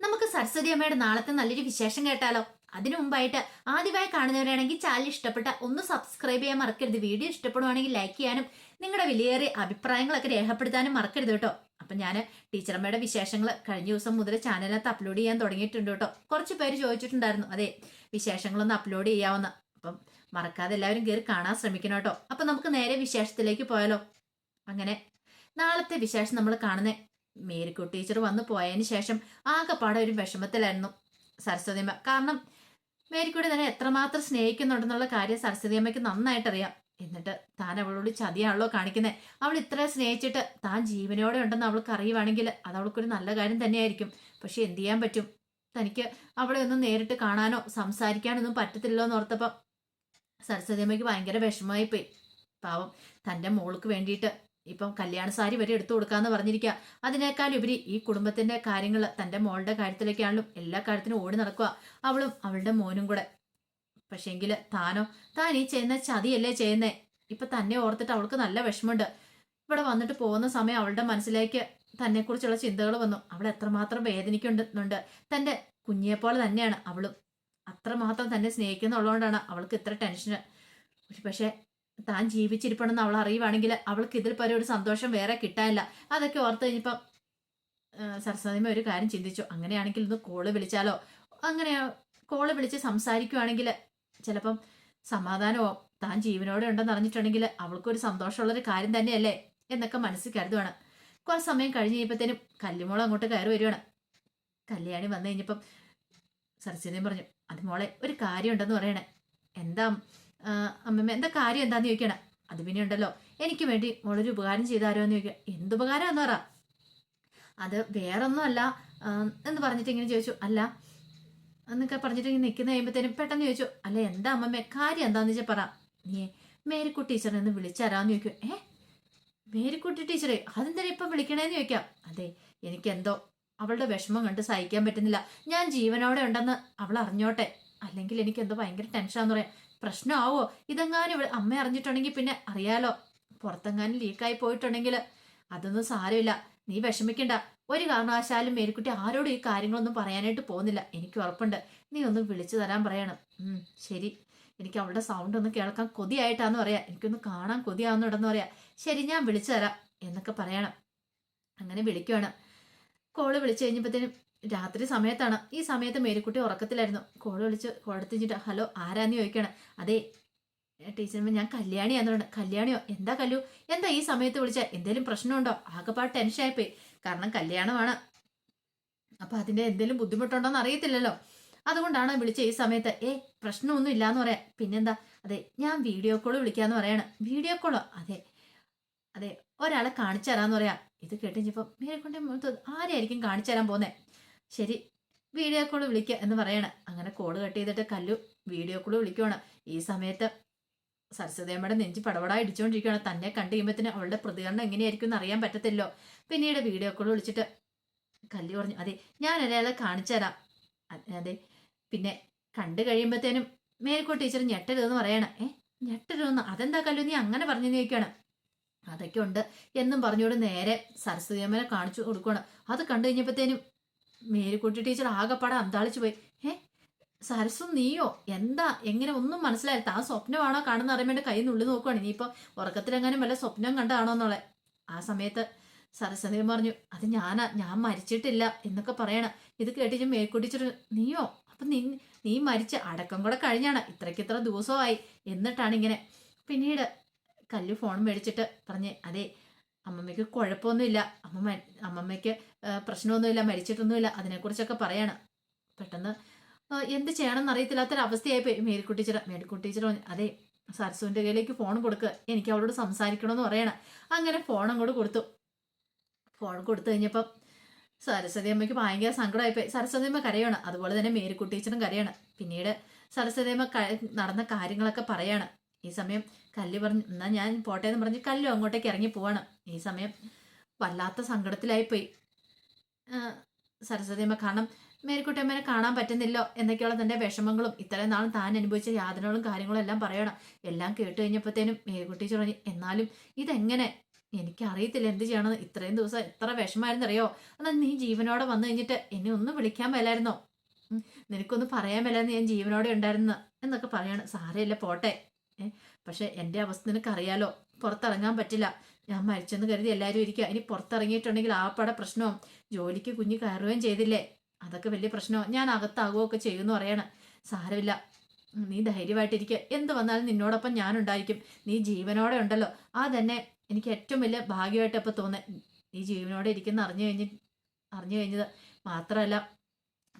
നമുക്ക് സരസ്വതി അമ്മയുടെ നാളത്തെ നല്ലൊരു വിശേഷം കേട്ടാലോ? അതിനു മുമ്പായിട്ട് ആദ്യമായി കാണുന്നവരാണെങ്കിൽ ചാനൽ ഇഷ്ടപ്പെട്ട ഒന്ന് സബ്സ്ക്രൈബ് ചെയ്യാൻ മറക്കരുത്. വീഡിയോ ഇഷ്ടപ്പെടുവാണെങ്കിൽ ലൈക്ക് ചെയ്യാനും നിങ്ങളുടെ വിലയേറിയ അഭിപ്രായങ്ങളൊക്കെ രേഖപ്പെടുത്താനും മറക്കരുത് കേട്ടോ. അപ്പൊ ഞാൻ ടീച്ചറമ്മയുടെ വിശേഷങ്ങൾ കഴിഞ്ഞ ദിവസം മുതൽ ചാനലിനകത്ത് അപ്ലോഡ് ചെയ്യാൻ തുടങ്ങിയിട്ടുണ്ട് കേട്ടോ. കുറച്ച് പേര് ചോദിച്ചിട്ടുണ്ടായിരുന്നു. അതെ വിശേഷങ്ങളൊന്ന് അപ്ലോഡ് ചെയ്യാവുന്ന. അപ്പം മറക്കാതെ എല്ലാവരും കയറി കാണാൻ ശ്രമിക്കണം കേട്ടോ. അപ്പൊ നമുക്ക് നേരെ വിശേഷത്തിലേക്ക് പോയാലോ? അങ്ങനെ നാളത്തെ വിശേഷം നമ്മൾ കാണുന്നേ മേരിക്കു ടീച്ചർ വന്നു പോയതിന് ശേഷം ആകെപ്പാടെ ഒരു വിഷമത്തിലായിരുന്നു സരസ്വതിയമ്മ. കാരണം മേരിക്കുട്ടി തന്നെ എത്രമാത്രം സ്നേഹിക്കുന്നുണ്ടെന്നുള്ള കാര്യം സരസ്വതിയമ്മയ്ക്ക് നന്നായിട്ട് അറിയാം എന്നിട്ട് താൻ അവളോട് ചതിയാണല്ലോ കാണിക്കുന്നത് അവൾ ഇത്ര സ്നേഹിച്ചിട്ട് താൻ ജീവനോടെ ഉണ്ടെന്ന് അവൾക്ക് അറിയുവാണെങ്കിൽ അത് അവൾക്കൊരു നല്ല കാര്യം തന്നെയായിരിക്കും. പക്ഷെ എന്ത് ചെയ്യാൻ പറ്റും? തനിക്ക് അവളെ ഒന്നും നേരിട്ട് കാണാനോ സംസാരിക്കാനൊന്നും പറ്റത്തില്ലോ എന്ന് ഓർത്തപ്പം സരസ്വതിയമ്മയ്ക്ക് ഭയങ്കര വിഷമമായി പോയി പാവം തന്റെ മോൾക്ക് വേണ്ടിയിട്ട് ഇപ്പം കല്യാണ സാരി വരെ എടുത്തു കൊടുക്കാന്ന് പറഞ്ഞിരിക്കുക അതിനേക്കാൾ ഉപരി ഈ കുടുംബത്തിന്റെ കാര്യങ്ങൾ തന്റെ മോളുടെ കാര്യത്തിലേക്കാണെങ്കിലും എല്ലാ കാര്യത്തിനും ഓടി നടക്കുക അവളും അവളുടെ മോനും കൂടെ. പക്ഷേങ്കിൽ താനോ താൻ ഈ ചെയ്യുന്ന ചതിയല്ലേ ചെയ്യുന്നേ? ഇപ്പൊ തന്നെ ഓർത്തിട്ട് അവൾക്ക് നല്ല വിഷമമുണ്ട്. ഇവിടെ വന്നിട്ട് പോകുന്ന സമയം അവളുടെ മനസ്സിലേക്ക് തന്നെക്കുറിച്ചുള്ള ചിന്തകൾ വന്നു. അവൾ എത്രമാത്രം വേദനിക്കുന്നുണ്ട്. തന്റെ കുഞ്ഞിയെപ്പോലെ തന്നെയാണ് അവളും. അത്രമാത്രം തന്നെ സ്നേഹിക്കുന്നുള്ളതുകൊണ്ടാണ് അവൾക്ക് ഇത്ര ടെൻഷന്. പക്ഷെ താൻ ജീവിച്ചിരിപ്പണെന്ന് അവൾ അറിയുവാണെങ്കിൽ അവൾക്ക് ഇതിൽ പരം ഒരു സന്തോഷം വേറെ കിട്ടാനില്ല. അതൊക്കെ ഓർത്ത് കഴിഞ്ഞപ്പം സരസ്വതിമ ഒരു കാര്യം ചിന്തിച്ചു. അങ്ങനെയാണെങ്കിൽ ഒന്ന് കോൾ വിളിച്ചാലോ? അങ്ങനെ കോൾ വിളിച്ച് സംസാരിക്കുവാണെങ്കിൽ ചിലപ്പം സമാധാനമോ? താൻ ജീവനോടെ ഉണ്ടെന്ന് അറിഞ്ഞിട്ടുണ്ടെങ്കിൽ അവൾക്കൊരു സന്തോഷമുള്ളൊരു കാര്യം തന്നെയല്ലേ? എന്നൊക്കെ മനസ്സിൽ കരുതുവാണ്. കുറച്ച് സമയം കഴിഞ്ഞ് കഴിയുമ്പോഴത്തേനും കല്ലുമോളം അങ്ങോട്ട് കയറി വരുവാണ് കല്യാണി വന്നു കഴിഞ്ഞപ്പം സരസ്വതിയും പറഞ്ഞു അത് മോളെ ഒരു കാര്യമുണ്ടെന്ന് പറയണേ. എന്താ അമ്മമ്മ എന്താ കാര്യം? എന്താന്ന് ചോദിക്കണം? അത് പിന്നെ ഉണ്ടല്ലോ. എനിക്ക് വേണ്ടി മോളൊരു ഉപകാരം ചെയ്താരോ എന്ന് ചോദിക്കുക എന്തുപകാരം എന്ന് പറ. അത് വേറൊന്നുമല്ല. എന്ന് പറഞ്ഞിട്ട് ഇങ്ങനെ ചോദിച്ചു. അല്ല എന്നൊക്കെ പറഞ്ഞിട്ട് ഇങ്ങനെ നിൽക്കുന്ന കഴിയുമ്പോഴത്തേനും പെട്ടെന്ന് ചോദിച്ചു. അല്ല എന്താ അമ്മമ്മ കാര്യം എന്താന്ന് വെച്ചാൽ പറ. നീ മേരിക്കുട്ടി ടീച്ചറിനെ ഒന്ന് വിളിച്ചാരാന്ന് ചോദിക്കും. ഏ? മേരിക്കുട്ടി ടീച്ചറെ അതെന്താ ഇപ്പം വിളിക്കണേന്ന് ചോദിക്കാം. അതെ എനിക്കെന്തോ അവളുടെ വിഷമം കണ്ട് സഹിക്കാൻ പറ്റുന്നില്ല. ഞാൻ ജീവനോടെ ഉണ്ടെന്ന് അവൾ അറിഞ്ഞോട്ടെ. അല്ലെങ്കിൽ എനിക്കെന്തോ ഭയങ്കര ടെൻഷനാന്ന് പറയാം. പ്രശ്നമാവോ ഇതെങ്ങാനും ഇവിടെ അമ്മ അറിഞ്ഞിട്ടുണ്ടെങ്കിൽ പിന്നെ അറിയാലോ. പുറത്തെങ്ങാനും ലീക്കായി പോയിട്ടുണ്ടെങ്കിൽ അതൊന്നും സാരമില്ല. നീ വിഷമിക്കണ്ട. ഒരു കാരണവശാലും മേരിക്കുട്ടി ആരോടും ഈ കാര്യങ്ങളൊന്നും പറയാനായിട്ട് പോകുന്നില്ല. എനിക്ക് ഉറപ്പുണ്ട്. നീ ഒന്ന് വിളിച്ചു തരാൻ പറയണം. ശരി. എനിക്ക് അവളുടെ സൗണ്ട് ഒന്ന് കേൾക്കാൻ കൊതിയായിട്ടാന്ന് പറയാ. എനിക്കൊന്ന് കാണാൻ കൊതിയാവുന്നുണ്ടെന്ന് പറയാ. ശരി ഞാൻ വിളിച്ചു തരാം. എന്നൊക്കെ പറയണം. അങ്ങനെ വിളിക്കുവാണ്. കോൾ വിളിച്ചു കഴിഞ്ഞപ്പോഴത്തേനും രാത്രി സമയത്താണ്. ഈ സമയത്ത് മേരിക്കുട്ടി ഉറക്കത്തിലായിരുന്നു. കോൾ വിളിച്ച് കൊടുത്തിട്ട് ഹലോ ആരാന്ന് ചോദിക്കണം അതെ ടീച്ചർമ്മ ഞാൻ കല്യാണി പറഞ്ഞു കല്യാണിയോ? എന്താ കല്ലു? എന്താ ഈ സമയത്ത് വിളിച്ച? എന്തേലും പ്രശ്നമുണ്ടോ? ആകെപ്പാട് ടെൻഷനായിപ്പോയി കാരണം കല്യാണമാണ്. അപ്പൊ അതിന്റെ എന്തെങ്കിലും ബുദ്ധിമുട്ടുണ്ടോന്ന് അറിയത്തില്ലല്ലോ. അതുകൊണ്ടാണ് വിളിച്ച ഈ സമയത്ത് ഏ പ്രശ്നമൊന്നും ഇല്ലാന്ന് പറയാം. പിന്നെന്താ? അതെ ഞാൻ വീഡിയോ കോൾ വിളിക്കാന്ന് പറയാണ്. വീഡിയോ കോളോ അതെ അതെ ഒരാളെ കാണിച്ചു തരാന്ന് പറയാം. ഇത് കേട്ടിപ്പോ മേരെക്കൊണ്ട് ആരെയായിരിക്കും കാണിച്ചു തരാൻ പോന്നേ ശരി വീഡിയോ കോൾ വിളിക്കുക എന്ന് പറയണം. അങ്ങനെ കോൾ കട്ട് ചെയ്തിട്ട് കല്ലു വീഡിയോ കോൾ വിളിക്കുവാണ്. ഈ സമയത്ത് സരസ്വതിയമ്മയുടെ നെഞ്ചി പടപടാ ഇടിച്ചുകൊണ്ടിരിക്കുകയാണ് തന്നെ കണ്ടു കഴിയുമ്പോഴത്തേന് അവളുടെ പ്രതികരണം എങ്ങനെയായിരിക്കും എന്ന് അറിയാൻ പറ്റത്തില്ലോ. പിന്നീട് വീഡിയോ കോൾ വിളിച്ചിട്ട് കല്ലു പറഞ്ഞു അതെ ഞാൻ ഒരാളെ കാണിച്ചു തരാം. അതെ. പിന്നെ കണ്ടു കഴിയുമ്പോഴത്തേനും മേൽക്കോട്ട് ടീച്ചർ ഞെട്ടരുതെന്ന് പറയണം. ഏ ഞെട്ടരുതെന്ന്? അതെന്താ കല്ലു നീ അങ്ങനെ പറഞ്ഞു ചോദിക്കുകയാണ് അതൊക്കെ ഉണ്ട് എന്നും പറഞ്ഞുകൊണ്ട് നേരെ സരസ്വതിയമ്മനെ കാണിച്ചു കൊടുക്കുകയാണ് അത് കണ്ടു കഴിഞ്ഞപ്പോഴത്തേനും മേരിക്കുട്ടി ടീച്ചർ ആകെപ്പാടെ അന്താളിച്ചു പോയി. ഏ സരസ്വം നീയോ? എന്താ? എങ്ങനെ? ഒന്നും മനസ്സിലായില്ല. ആ സ്വപ്നമാണോ കാണുന്ന അറിയാൻ വേണ്ടി കൈ നുള്ളി നോക്കുവാണ്. ഇനിയിപ്പോ ഉറക്കത്തിലെങ്ങാനും വല്ല സ്വപ്നം കണ്ടാണോ എന്നുള്ളത് ആ സമയത്ത് സരസ്വതി പറഞ്ഞു അത് ഞാനാ. ഞാൻ മരിച്ചിട്ടില്ല എന്നൊക്കെ പറയണം. ഇത് കേട്ടിട്ട് മേൽക്കുട്ടിച്ചർ നീയോ? അപ്പൊ നീ നീ മരിച്ച് അടക്കം കൂടെ കഴിഞ്ഞാണ്. ഇത്രയ്ക്ക് ഇത്ര ദിവസമായി. എന്നിട്ടാണ് ഇങ്ങനെ? പിന്നീട് കല്ലു ഫോൺ മേടിച്ചിട്ട് പറഞ്ഞ് അതെ അമ്മമ്മയ്ക്ക് കുഴപ്പമൊന്നുമില്ല. അമ്മമ്മ അമ്മമ്മയ്ക്ക് പ്രശ്നമൊന്നുമില്ല മരിച്ചിട്ടൊന്നുമില്ല. അതിനെക്കുറിച്ചൊക്കെ പറയാണ്. പെട്ടെന്ന് എന്ത് ചെയ്യണമെന്ന് അറിയത്തില്ലാത്തൊരവസ്ഥയായി മേരിക്കുട്ടി ടീച്ചർ മേരിക്കുട്ടി ടീച്ചർ അതെ സരസുവിന്റെ കയ്യിലേക്ക് ഫോൺ കൊടുക്കുക എനിക്ക് അവളോട് സംസാരിക്കണമെന്ന് പറയണം. അങ്ങനെ ഫോൺ അങ്ങോട്ട് കൊടുത്തു. ഫോൺ കൊടുത്തു കഴിഞ്ഞപ്പം സരസ്വതി അമ്മയ്ക്ക് ഭയങ്കര സങ്കടമായിപ്പോയി. സരസ്വതി അമ്മ കരയാണ്. അതുപോലെ തന്നെ മേരിക്കുട്ടി ടീച്ചറും കരയാണ്. പിന്നീട് സരസ്വതി അമ്മ നടന്ന കാര്യങ്ങളൊക്കെ പറയാണ്. ഈ സമയം കല്ല് പറഞ്ഞു എന്നാ ഞാൻ പോട്ടെ എന്ന് പറഞ്ഞ് കല്ലു അങ്ങോട്ടേക്ക് ഇറങ്ങി പോവണം. ഈ സമയം വല്ലാത്ത സങ്കടത്തിലായിപ്പോയി. സരസ്വതിയമ്മ കാരണം മേരിക്കുട്ടിയമ്മനെ കാണാൻ പറ്റുന്നില്ലോ? എന്നൊക്കെയുള്ള തന്റെ വിഷമങ്ങളും ഇത്രയും നാളും താൻ അനുഭവിച്ച യാതനകളും കാര്യങ്ങളും എല്ലാം പറയണം. എല്ലാം കേട്ട് കഴിഞ്ഞപ്പോഴത്തേനും മേരിക്കുട്ടി ചുറഞ്ഞു എന്നാലും ഇതെങ്ങനെ? എനിക്കറിയത്തില്ല എന്ത് ചെയ്യണമെന്ന്. ഇത്രയും ദിവസം എത്ര വിഷമായിരുന്നറിയോ എന്നാൽ നീ ജീവനോടെ വന്നു കഴിഞ്ഞിട്ട് എന്നെ ഒന്ന് വിളിക്കാൻ മേലായിരുന്നോ? നിനക്കൊന്ന് പറയാൻ മേലായിരുന്നു ഞാൻ ജീവനോടെ ഉണ്ടായിരുന്നു എന്നൊക്കെ പറയാണ്. അല്ല പോട്ടെ. പക്ഷെ എന്റെ അവസ്ഥ നിനക്കറിയാലോ? പുറത്തിറങ്ങാൻ പറ്റില്ല. ഞാൻ മരിച്ചെന്ന് കരുതി എല്ലാവരും ഇരിക്കുക ഇനി പുറത്തിറങ്ങിയിട്ടുണ്ടെങ്കിൽ ആ പട പ്രശ്നവും ജോലിക്ക് കുഞ്ഞ് കയറുകയും ചെയ്തില്ലേ? അതൊക്കെ വലിയ പ്രശ്നമോ. ഞാൻ അകത്താകുകയൊക്കെ ചെയ്യുമെന്ന് പറയണം. സാരമില്ല. നീ ധൈര്യമായിട്ടിരിക്കുക എന്ത് വന്നാലും നിന്നോടൊപ്പം ഞാനുണ്ടായിരിക്കും. നീ ജീവനോടെ ഉണ്ടല്ലോ. ആ തന്നെ എനിക്ക് ഏറ്റവും വലിയ ഭാഗ്യമായിട്ട് ഇപ്പോൾ തോന്നുന്നത് നീ ജീവനോടെ ഇരിക്കുന്ന അറിഞ്ഞു കഴിഞ്ഞ് അറിഞ്ഞു കഴിഞ്ഞത് മാത്രമല്ല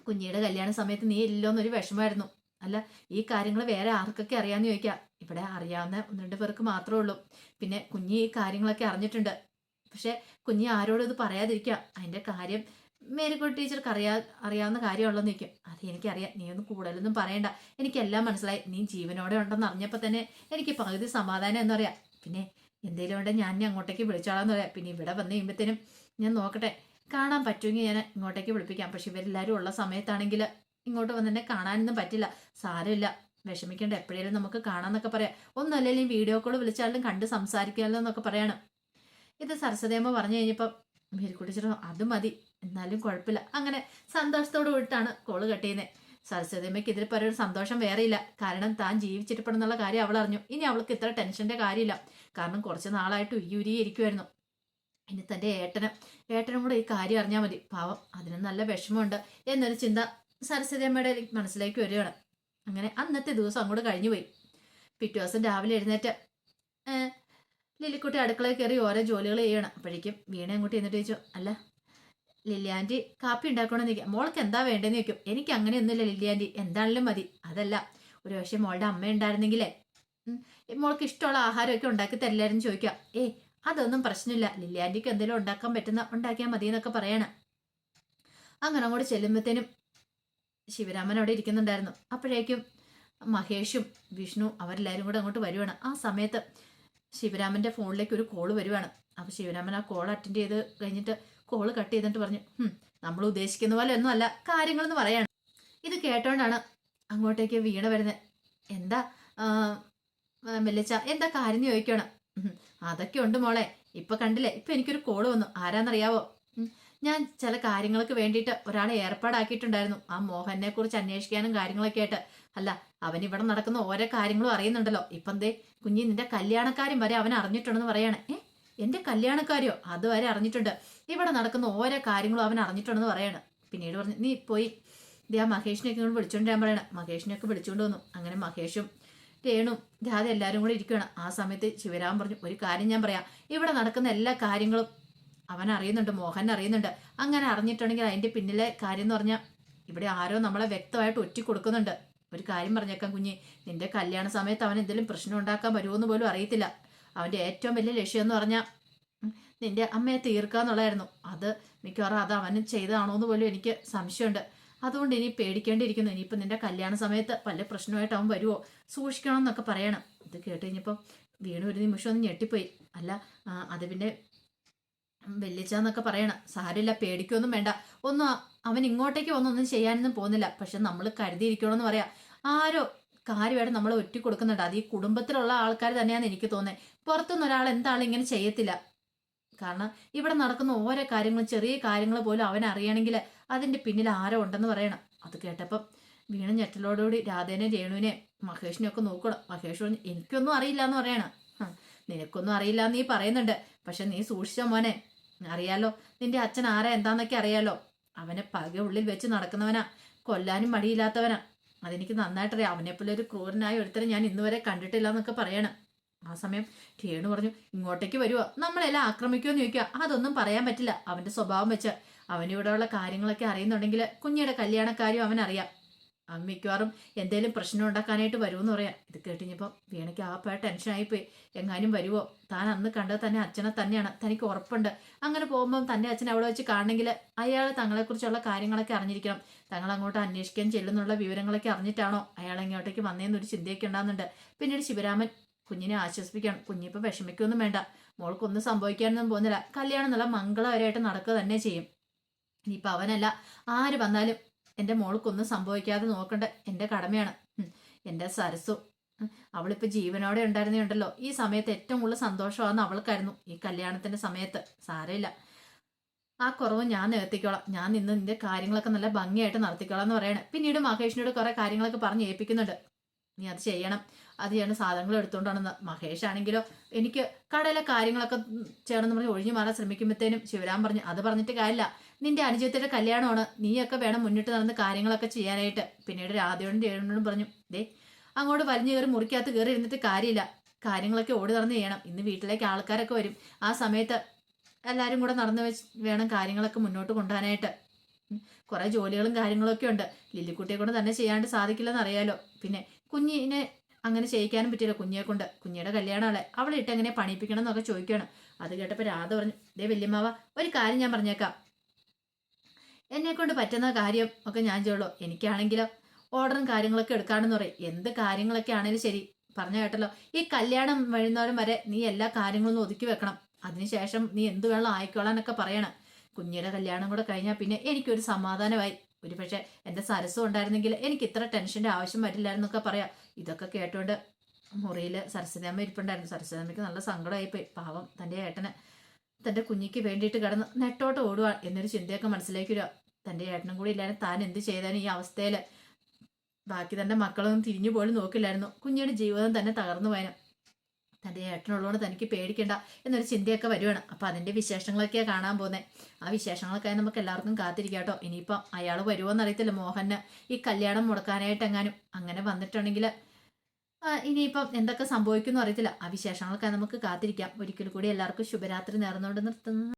കുഞ്ഞിയുടെ കല്യാണ സമയത്ത് നീ ഇല്ലോന്നൊരു വിഷമമായിരുന്നു. അല്ല ഈ കാര്യങ്ങൾ വേറെ ആർക്കൊക്കെ അറിയാമെന്ന് ചോദിക്കാം. ഇവിടെ അറിയാവുന്ന ഒന്ന് രണ്ട് പേർക്ക് മാത്രമേ ഉള്ളൂ. പിന്നെ കുഞ്ഞി ഈ കാര്യങ്ങളൊക്കെ അറിഞ്ഞിട്ടുണ്ട്. പക്ഷെ കുഞ്ഞി ആരോടും ഇത് പറയാതിരിക്കാം. അതിന്റെ കാര്യം മേരിക്കോട്ട് ടീച്ചർക്ക് അറിയാ അറിയാവുന്ന കാര്യമുള്ളതെന്ന് നിൽക്കും അത് എനിക്കറിയാം. നീ ഒന്നും കൂടുതലൊന്നും പറയണ്ട. എനിക്കെല്ലാം മനസ്സിലായി. നീ ജീവനോടെ ഉണ്ടെന്ന് അറിഞ്ഞപ്പോൾ തന്നെ എനിക്ക് പകുതി സമാധാനം എന്ന് എന്നറിയാം പിന്നെ എന്തെങ്കിലും ഉണ്ടെങ്കിൽ ഞാൻ അങ്ങോട്ടേക്ക് വിളിച്ചോളാന്ന് പറയാം. പിന്നെ ഇവിടെ വന്ന് കഴിയുമ്പോഴത്തേനും ഞാൻ നോക്കട്ടെ. കാണാൻ പറ്റുമെങ്കിൽ ഞാൻ ഇങ്ങോട്ടേക്ക് വിളിപ്പിക്കാം. പക്ഷെ ഇവരെല്ലാവരും ഉള്ള സമയത്താണെങ്കിൽ ഇങ്ങോട്ട് വന്നെ കാണാനൊന്നും പറ്റില്ല. സാരമില്ല. വിഷമിക്കേണ്ട. എപ്പോഴേലും നമുക്ക് കാണാമെന്നൊക്കെ പറയാം. ഒന്നല്ലെങ്കിൽ വീഡിയോ കോൾ വിളിച്ചാലും കണ്ട് സംസാരിക്കാമല്ലോ എന്നൊക്കെ പറയണം. ഇത് സരസ്വതിയമ്മ പറഞ്ഞു കഴിഞ്ഞപ്പോൾ മേരിക്കുട്ടിച്ചിട്ട് അത് മതി. എന്നാലും കുഴപ്പമില്ല. അങ്ങനെ സന്തോഷത്തോട് കൂടിയിട്ടാണ് കോൾ കട്ട് ചെയ്യുന്നത് സരസ്വതിയമ്മയ്ക്ക് ഇതിൽ പറയൊരു സന്തോഷം വേറെയില്ല. കാരണം താൻ ജീവിച്ചിരിപ്പണെന്നുള്ള കാര്യം അവൾ അറിഞ്ഞു. ഇനി അവൾക്ക് ഇത്ര ടെൻഷന്റെ കാര്യമില്ല. കാരണം കുറച്ച് നാളായിട്ട് ഉയ്യൂരിയിരിക്കുമായിരുന്നു ഇനി തന്റെ ഏട്ടനും ഏട്ടനും കൂടെ ഈ കാര്യം അറിഞ്ഞാൽ മതി. പാവം അതിന് നല്ല വിഷമമുണ്ട് എന്നൊരു ചിന്ത സരസ്വതി അമ്മയുടെ മനസ്സിലേക്ക് വരികയാണ്. അങ്ങനെ അന്നത്തെ ദിവസം അങ്ങോട്ട് കഴിഞ്ഞു പോയി. പിറ്റേ ദിവസം രാവിലെ എഴുന്നേറ്റ് ലില്ലിക്കുട്ടി അടുക്കളയിൽ കയറി ഓരോ ജോലികൾ ചെയ്യണം. അപ്പോഴേക്കും വീണ അങ്ങോട്ട് എന്നിട്ട് ചോദിച്ചു അല്ല ലില്ലിയാന്റി കാപ്പി ഉണ്ടാക്കണമെന്ന് നിൽക്കാം മോൾക്ക് എന്താ വേണ്ടതെന്ന് ചോദിക്കും. എനിക്ക് അങ്ങനെയൊന്നുമില്ല ലില്ലിയാന്റി. എന്താണെങ്കിലും മതി. അതല്ല ഒരു പക്ഷേ മോളുടെ അമ്മ ഉണ്ടായിരുന്നെങ്കിലേ മോൾക്ക് ഇഷ്ടമുള്ള ആഹാരമൊക്കെ ഉണ്ടാക്കി തരില്ലായിരുന്നു ചോദിക്കുക. ഏ അതൊന്നും പ്രശ്നമില്ല. ലില്ലിയാന്റിക്ക് എന്തെങ്കിലും ഉണ്ടാക്കാൻ പറ്റുന്ന ഉണ്ടാക്കിയാൽ മതി എന്നൊക്കെ പറയണം. അങ്ങനെ അങ്ങോട്ട് ചെല്ലുമ്പോഴത്തേനും ശിവരാമൻ അവിടെ ഇരിക്കുന്നുണ്ടായിരുന്നു. അപ്പോഴേക്കും മഹേഷും വിഷ്ണു അവരെല്ലാവരും കൂടെ അങ്ങോട്ട് വരുവാണ്. ആ സമയത്ത് ശിവരാമന്റെ ഫോണിലേക്ക് ഒരു കോൾ വരുവാണ്. അപ്പോൾ ശിവരാമൻ ആ കോൾ അറ്റൻഡ് ചെയ്ത് കഴിഞ്ഞിട്ട് കോൾ കട്ട് ചെയ്തിട്ട് പറഞ്ഞു "ഹും, നമ്മൾ ഉദ്ദേശിക്കുന്ന പോലെ ഒന്നും അല്ല കാര്യങ്ങളെന്ന് പറയാണ്. ഇത് കേട്ടോണ്ടാണ് അങ്ങോട്ടേക്ക് വീണ വരുന്നത്. എന്താ വെല്ലിച്ച എന്താ കാര്യം ചോദിക്കണം "ഉം, അതൊക്കെ ഉണ്ട് മോളെ. ഇപ്പൊ കണ്ടില്ലേ ഇപ്പൊ എനിക്കൊരു കോൾ വന്നു. ആരാന്നറിയാവോ? ഞാൻ ചില കാര്യങ്ങൾക്ക് വേണ്ടിയിട്ട് ഒരാളെ ഏർപ്പാടാക്കിയിട്ടുണ്ടായിരുന്നു. ആ മോഹനെ കുറിച്ച് അന്വേഷിക്കാനും കാര്യങ്ങളൊക്കെ ആയിട്ട്. അല്ല അവൻ ഇവിടെ നടക്കുന്ന ഓരോ കാര്യങ്ങളും അറിയുന്നുണ്ടല്ലോ. ഇപ്പം എന്തേ കുഞ്ഞി നിന്റെ കല്യാണക്കാരും വരെ അവൻ അറിഞ്ഞിട്ടുണ്ടെന്ന് പറയാണ്. ഏ എന്റെ കല്യാണക്കാരിയോ? അതുവരെ അറിഞ്ഞിട്ടുണ്ട്. ഇവിടെ നടക്കുന്ന ഓരോ കാര്യങ്ങളും അവൻ അറിഞ്ഞിട്ടുണ്ടെന്ന് പറയാണ്. പിന്നീട് പറഞ്ഞു നീ പോയി. ദേ ആ മഹേഷിനെയൊക്കെ ഇങ്ങോട്ട് വിളിച്ചോണ്ട് ഞാൻ പറയണം മഹേഷിനെയൊക്കെ വിളിച്ചുകൊണ്ട് വന്നു. അങ്ങനെ മഹേഷും രേണും രാധ എല്ലാവരും കൂടെ ഇരിക്കുകയാണ് ആ സമയത്ത് ശിവരാമൻ പറഞ്ഞു ഒരു കാര്യം ഞാൻ പറയാം. ഇവിടെ നടക്കുന്ന എല്ലാ കാര്യങ്ങളും അവൻ അറിയുന്നുണ്ട് മോഹൻ അറിയുന്നുണ്ട്. അങ്ങനെ അറിഞ്ഞിട്ടുണ്ടെങ്കിൽ അതിന്റെ പിന്നിലെ കാര്യം എന്ന് പറഞ്ഞാൽ ഇവിടെ ആരോ നമ്മളെ വ്യക്തമായിട്ട് ഒറ്റി കൊടുക്കുന്നുണ്ട്. ഒരു കാര്യം പറഞ്ഞേക്കാം കുഞ്ഞി നിന്റെ കല്യാണ സമയത്ത് അവൻ എന്തെങ്കിലും പ്രശ്നം ഉണ്ടാക്കാൻ വരുമെന്ന് പോലും അറിയത്തില്ല. അവന്റെ ഏറ്റവും വലിയ ലക്ഷ്യം എന്ന് പറഞ്ഞാൽ നിന്റെ അമ്മയെ തീർക്കുക എന്നുള്ളതായിരുന്നു. അത് മിക്കവാറും അത് അവന് ചെയ്തതാണോ എന്ന് പോലും എനിക്ക് സംശയമുണ്ട്. അതുകൊണ്ട് ഇനി പേടിക്കേണ്ടിയിരിക്കുന്നു. ഇനിയിപ്പോൾ നിന്റെ കല്യാണ സമയത്ത് വല്ല പ്രശ്നമായിട്ട് അവൻ വരുമോ സൂക്ഷിക്കണം എന്നൊക്കെ പറയണം. ഇത് കേട്ട് കഴിഞ്ഞപ്പം വീണു ഒരു നിമിഷം ഒന്ന് ഞെട്ടിപ്പോയി. അല്ല അത് പിന്നെ വെല്ലിച്ചാന്നൊക്കെ പറയണം. സാരില്ല പേടിക്കൊന്നും വേണ്ട. ഒന്ന് അവൻ ഇങ്ങോട്ടേക്ക് വന്നൊന്നും ചെയ്യാനൊന്നും പോകുന്നില്ല. പക്ഷെ നമ്മൾ കരുതിയിരിക്കണമെന്ന് പറയാം. ആരോ കാര്യമായിട്ട് നമ്മൾ ഒറ്റ കൊടുക്കുന്നുണ്ട്. അത് ഈ കുടുംബത്തിലുള്ള ആൾക്കാർ തന്നെയാണ് എനിക്ക് തോന്നുന്നത് പുറത്തുനിന്ന് ഒരാൾ എന്താണ് ഇങ്ങനെ ചെയ്യത്തില്ല. കാരണം ഇവിടെ നടക്കുന്ന ഓരോ കാര്യങ്ങളും ചെറിയ കാര്യങ്ങൾ പോലും അവൻ അറിയണമെങ്കിൽ അതിന്റെ പിന്നിൽ ആരോ ഉണ്ടെന്ന് പറയണം. അത് കേട്ടപ്പം വീണ ഞെട്ടലോടുകൂടി രാധേനെ രേണുവിനെ മഹേഷിനെ ഒക്കെ നോക്കണം. മഹേഷ് എനിക്കൊന്നും അറിയില്ല എന്ന് പറയണം. "ഹ്, നിനക്കൊന്നും അറിയില്ല നീ പറയുന്നുണ്ട്. പക്ഷെ നീ സൂക്ഷിച്ച മോനെ. അറിയാലോ നിന്റെ അച്ഛൻ ആരാ എന്താന്നൊക്കെ അറിയാലോ. അവനെ പക ഉള്ളിൽ വെച്ച് നടക്കുന്നവനാ കൊല്ലാനും മടിയില്ലാത്തവനാ. അതെനിക്ക് നന്നായിട്ടറിയാം. അവനെപ്പോലെ ഒരു ക്രൂരനായ ഒരുത്തരം ഞാൻ ഇന്നുവരെ കണ്ടിട്ടില്ല എന്നൊക്കെ പറയണം. ആ സമയം രേണു പറഞ്ഞു ഇങ്ങോട്ടേക്ക് വരുവോ? നമ്മളെല്ലാം ആക്രമിക്കുമെന്ന് ചോദിക്കുക. അതൊന്നും പറയാൻ പറ്റില്ല. അവന്റെ സ്വഭാവം വെച്ച് അവനിവിടെയുള്ള കാര്യങ്ങളൊക്കെ അറിയുന്നുണ്ടെങ്കിൽ കുഞ്ഞിയുടെ കല്യാണക്കാരും അവനറിയാം. അവൻ മിക്കവാറും എന്തേലും പ്രശ്നം ഉണ്ടാക്കാനായിട്ട് വരുമെന്ന് പറയാം. ഇത് കേട്ടിഞ്ഞപ്പോൾ വീണയ്ക്ക് ആപ്പായ ടെൻഷനായിപ്പോയി എങ്ങാനും വരുമോ താൻ അന്ന് കണ്ടത് തന്നെ അച്ഛനെ തന്നെയാണ്. തനിക്ക് ഉറപ്പുണ്ട്. അങ്ങനെ പോകുമ്പോൾ തന്റെ അച്ഛൻ അവിടെ വെച്ച് കാണണമെങ്കിൽ അയാൾ തങ്ങളെക്കുറിച്ചുള്ള കാര്യങ്ങളൊക്കെ അറിഞ്ഞിരിക്കണം. തങ്ങൾ അങ്ങോട്ട് അന്വേഷിക്കാൻ ചെല്ലുന്നുള്ള വിവരങ്ങളൊക്കെ അറിഞ്ഞിട്ടാണോ അയാൾ ഇങ്ങോട്ടേക്ക് വന്നതെന്നൊരു ചിന്തയൊക്കെ ഉണ്ടാകുന്നുണ്ട്. പിന്നീട് ശിവരാമൻ കുഞ്ഞിനെ ആശ്വസിപ്പിക്കണം. കുഞ്ഞിപ്പോൾ വിഷമിക്കൊന്നും വേണ്ട. മോൾക്കൊന്നും സംഭവിക്കാനൊന്നും പോകുന്നില്ല. കല്യാണം എന്നുള്ള മംഗളവരായിട്ട് നടക്കുക തന്നെ ചെയ്യും. ഇനിയിപ്പോൾ അവനല്ല. ആര് വന്നാലും എന്റെ മോൾക്കൊന്നും സംഭവിക്കാതെ നോക്കണ്ട. എന്റെ കടമയാണ്. എന്റെ സരസു അവളിപ്പോൾ അവളിപ്പോ ജീവനോടെ ഉണ്ടായിരുന്നുണ്ടല്ലോ ഈ സമയത്ത് ഏറ്റവും കൂടുതൽ സന്തോഷമാകുന്ന അവൾക്കായിരുന്നു ഈ കല്യാണത്തിന്റെ സമയത്ത്. സാരമില്ല. ആ കുറവ് ഞാൻ നികത്തിക്കോളാം. ഞാൻ നിന്ന് നിന്റെ കാര്യങ്ങളൊക്കെ നല്ല ഭംഗിയായിട്ട് നടത്തിക്കോളാം എന്ന് പറയണേ. പിന്നീട് മഹേഷിനോട് കുറെ കാര്യങ്ങളൊക്കെ പറഞ്ഞ് ഏൽപ്പിക്കുന്നുണ്ട്. നീ അത് ചെയ്യണം. അത് ചെയ്യണം സാധനങ്ങൾ എടുത്തുകൊണ്ടാണെന്ന് മഹേഷ് ആണെങ്കിലോ എനിക്ക് കടയിലെ കാര്യങ്ങളൊക്കെ ചെയ്യണമെന്ന് പറഞ്ഞ് ഒഴിഞ്ഞു മാറാൻ ശ്രമിക്കുമ്പോഴത്തേനും ശിവരാം പറഞ്ഞു. അത് പറഞ്ഞിട്ട് കാര്യമില്ല. നിന്റെ അനുജത്തിന്റെ കല്യാണമാണ്. നീയൊക്കെ വേണം മുന്നിട്ട് നടന്ന് കാര്യങ്ങളൊക്കെ ചെയ്യാനായിട്ട്. പിന്നീട് രാധയോടും ജയനോടും പറഞ്ഞു ദേ അങ്ങോട്ട് വലിഞ്ഞു കയറി മുറിക്കകത്ത് കയറി ഇരുന്നിട്ട് കാര്യമില്ല. കാര്യങ്ങളൊക്കെ ഓടി നടന്ന് ചെയ്യണം. ഇന്ന് വീട്ടിലേക്ക് ആൾക്കാരൊക്കെ വരും. ആ സമയത്ത് എല്ലാവരും കൂടെ നടന്നു വെച്ച് വേണം കാര്യങ്ങളൊക്കെ മുന്നോട്ട് കൊണ്ടുപോകാനായിട്ട്. കുറേ ജോലികളും കാര്യങ്ങളൊക്കെ ഉണ്ട്. ലില്ലിക്കുട്ടിയെ കൊണ്ട് തന്നെ ചെയ്യാണ്ട് സാധിക്കില്ലെന്ന് അറിയാലോ. പിന്നെ കുഞ്ഞിനെ അങ്ങനെ ചെയ്യിക്കാനും പറ്റില്ല കുഞ്ഞിയെ കൊണ്ട്. കുഞ്ഞിയുടെ കല്യാണമല്ലേ അവളെ എങ്ങനെ പണിയിപ്പിക്കണം എന്നൊക്കെ ചോദിക്കണം അത് കേട്ടപ്പോൾ രാധ പറഞ്ഞു ദേ വല്യമ്മാവ ഒരു കാര്യം ഞാൻ പറഞ്ഞേക്കാം. എന്നെ കൊണ്ട് പറ്റുന്ന കാര്യം ഒക്കെ ഞാൻ ചെയ്യുള്ളൂ. എനിക്കാണെങ്കിലോ ഓർഡറും കാര്യങ്ങളൊക്കെ എടുക്കാണെന്ന് പറയും. എന്ത് കാര്യങ്ങളൊക്കെ ആണെങ്കിലും ശരി. പറഞ്ഞു കേട്ടല്ലോ. ഈ കല്യാണം വരുന്നവരും വരെ നീ എല്ലാ കാര്യങ്ങളും ഒതുക്കി വെക്കണം. അതിനുശേഷം നീ എന്ത് വേണം ആയിക്കോളാനൊക്കെ പറയണം. കുഞ്ഞിയുടെ കല്യാണം കൂടെ കഴിഞ്ഞാൽ പിന്നെ എനിക്കൊരു സമാധാനമായി. ഒരു പക്ഷേ എന്റെ സരസ്വം ഉണ്ടായിരുന്നെങ്കിൽ എനിക്ക് ഇത്ര ടെൻഷന്റെ ആവശ്യം വരില്ലായിരുന്നൊക്കെ പറയാം. ഇതൊക്കെ കേട്ടോണ്ട് മുറിയിൽ സരസ്വതി അമ്മ ഇരിപ്പുണ്ടായിരുന്നു. സരസ്വതി അമ്മയ്ക്ക് നല്ല സങ്കടമായിപ്പോയി. പാവം തന്റെ ഏട്ടന്. തന്റെ കുഞ്ഞിക്ക് വേണ്ടിയിട്ട് കിടന്ന് നെട്ടോട്ട് ഓടുക എന്നൊരു ചിന്തയൊക്കെ മനസ്സിലേക്ക് വരിക തന്റെ ഏട്ടനും കൂടി ഇല്ലാതെ താൻ എന്ത് ചെയ്താലും ഈ അവസ്ഥയിൽ ബാക്കി തന്റെ മക്കളൊന്നും തിരിഞ്ഞു പോലും നോക്കില്ലായിരുന്നു. കുഞ്ഞിയുടെ ജീവിതം തന്നെ തകർന്നു പോയനും. തന്റെ ഏട്ടനുള്ളതുകൊണ്ട് തനിക്ക് പേടിക്കണ്ട എന്നൊരു ചിന്തയൊക്കെ വരുവാണ്. അപ്പോൾ അതിന്റെ വിശേഷങ്ങളൊക്കെയാണ് കാണാൻ പോകുന്നത് ആ വിശേഷങ്ങളൊക്കെ നമുക്ക് എല്ലാവർക്കും കാത്തിരിക്കാം കേട്ടോ. ഇനിയിപ്പം അയാൾ വരുമോ എന്നറിയത്തില്ല മോഹന്. ഈ കല്യാണം മുടക്കാനായിട്ട് എങ്ങാനും അങ്ങനെ വന്നിട്ടുണ്ടെങ്കിൽ ഇനിയിപ്പം എന്തൊക്കെ സംഭവിക്കുന്നു അറിയത്തില്ല. ആ വിശേഷങ്ങളൊക്കെ നമുക്ക് കാത്തിരിക്കാം. ഒരിക്കൽ കൂടി എല്ലാവർക്കും ശുഭരാത്രി നേർന്നുകൊണ്ട് നിർത്തുന്നു.